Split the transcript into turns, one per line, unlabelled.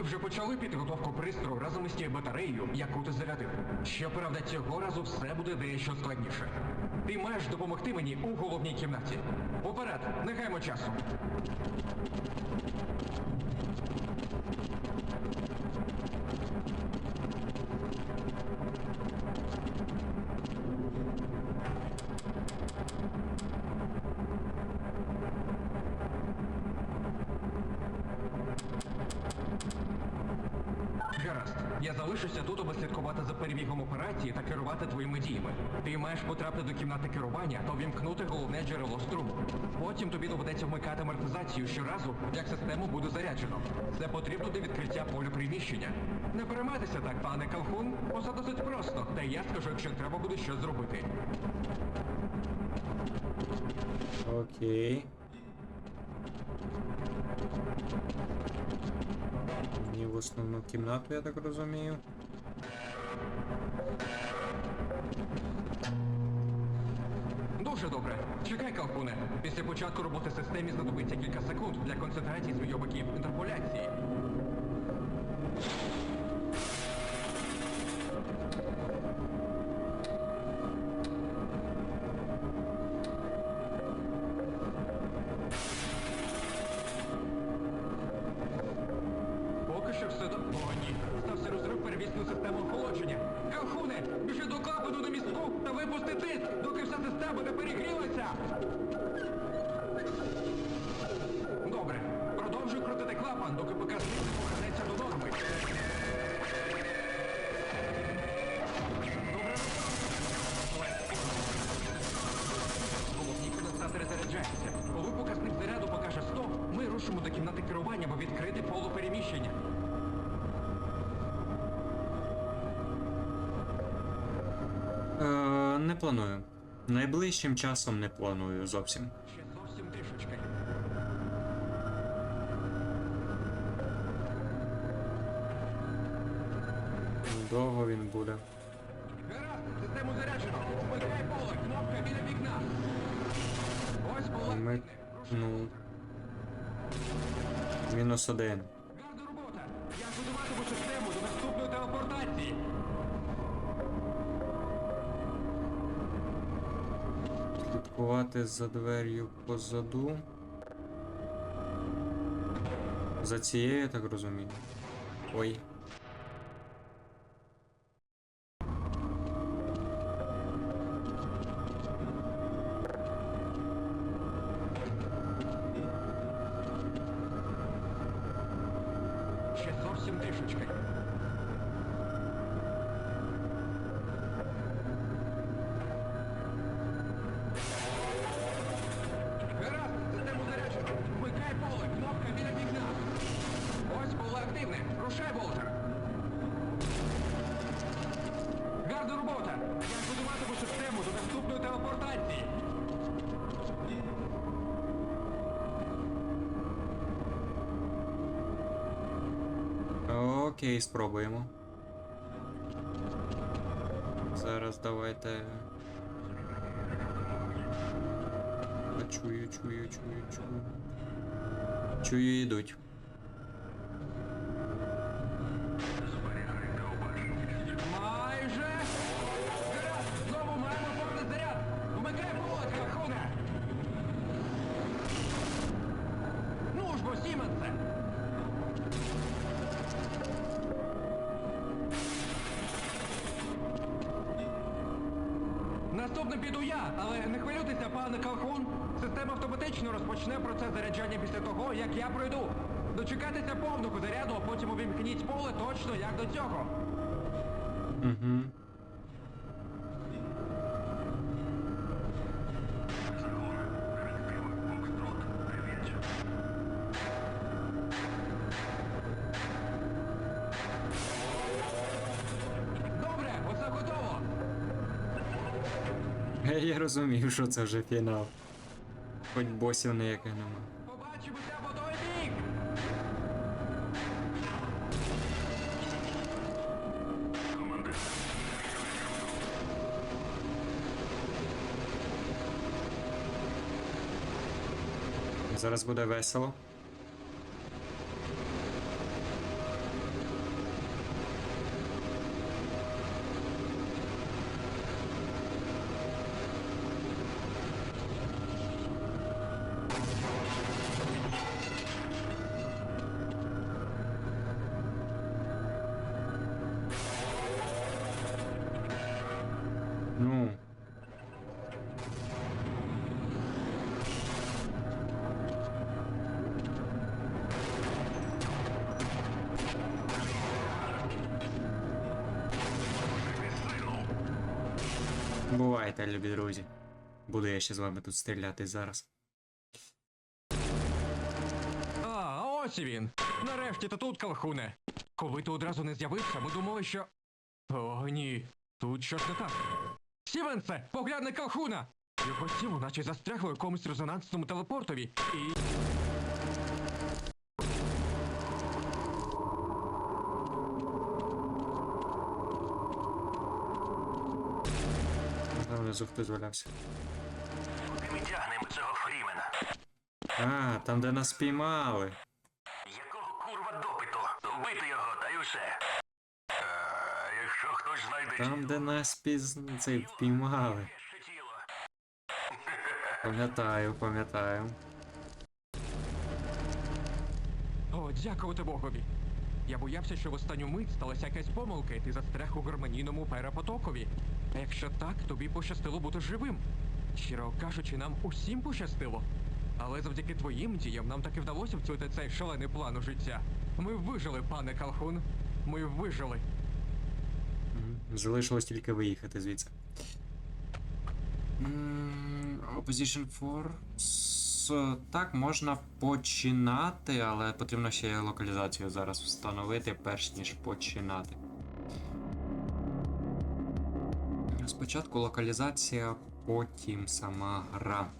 Вже почали підготовку пристрою разом із тією батареєю, яку ти зарядив. Щоправда, цього разу все буде дещо складніше. Ти маєш допомогти мені у головній кімнаті. Уперед, не гаймо часу. Гаразд, я залишуся тут, аби слідкувати за перебігом операції та керувати твоїми діями. Ти маєш потрапити до кімнати керування та вімкнути головне джерело струму. Потім тобі доведеться вмикати амортизацію щоразу, як систему буде заряджено. Це потрібно для відкриття поля приміщення. Не переймайтеся так, пане Калхун. Усе досить просто. Та я скажу, якщо треба буде щось зробити.
Окей. Мені в основну кімнату, я так розумію.
Дуже добре. Чекай, Калпуне. Після початку роботи системі знадобиться кілька секунд для концентрації змійовиків інтерполяції. Випусти тиск, доки вся система не перегрілася. Не
планую. Найближчим часом не планую зовсім.
Ще зовсім трішечки.
Довго він буде.
Гаразд, систему заряджено. Вмикай поле, кнопка біля вікна. Ось поле.
Ми. Ну. Мінус один. Слідкувати за двер'ю позаду. За цією, я так розумію. Ой.
Ще зовсім трішечки. Активне. Рушай, Волтер. Гарна робота. Я будуватиму систему до наступної телепортації.
Окей, спробуємо. Зараз давайте. Чую, чую, чую, чую. Чую, йдуть.
Наступним піду я, але не хвилюйтеся, пане Калхун. Система автоматично розпочне процес заряджання після того, як я пройду. Дочекайтеся повного заряду, а потім увімкніть поле точно як до цього.
Угу. Я розумів, що це вже фінал. Хоч босів ніяких нема.
Побачимося по той бік.
Зараз буде весело. Бувайте, любі друзі. Буду я ще з вами тут стріляти зараз.
А, ось і він. Нарешті ти тут, Калхуне. Коли ти одразу не з'явився, ми думали, що. О, ні. Тут щось не так. Сівенсе, поглянь на Калхуна! Його тіло наче застрягло якомусь резонансному телепортові. І.
Там внизу хтось валявся.
Ми тягнемо цього Фрімена.
А, там де нас спіймали.
Якого курва допиту? Вбити його, та й усе. Е, якщо хтось знайде
Там, де нас піз... цей впіймали. Пам'ятаю, пам'ятаю.
О, дякувати Богові. Я боявся, що в останню мить сталася якась помилка, і ти застряг у гармонійному перепотокові. А якщо так, тобі пощастило бути живим. Щиро кажучи, нам усім пощастило. Але завдяки твоїм діям нам таки вдалося втілити цей шалений план у життя. Ми вижили, пане Калхун. Ми вижили.
Залишилось тільки виїхати звідси. Opposition Force. Так, можна починати, але потрібно ще локалізацію зараз встановити, перш ніж починати. Спочатку локалізація, потім сама гра.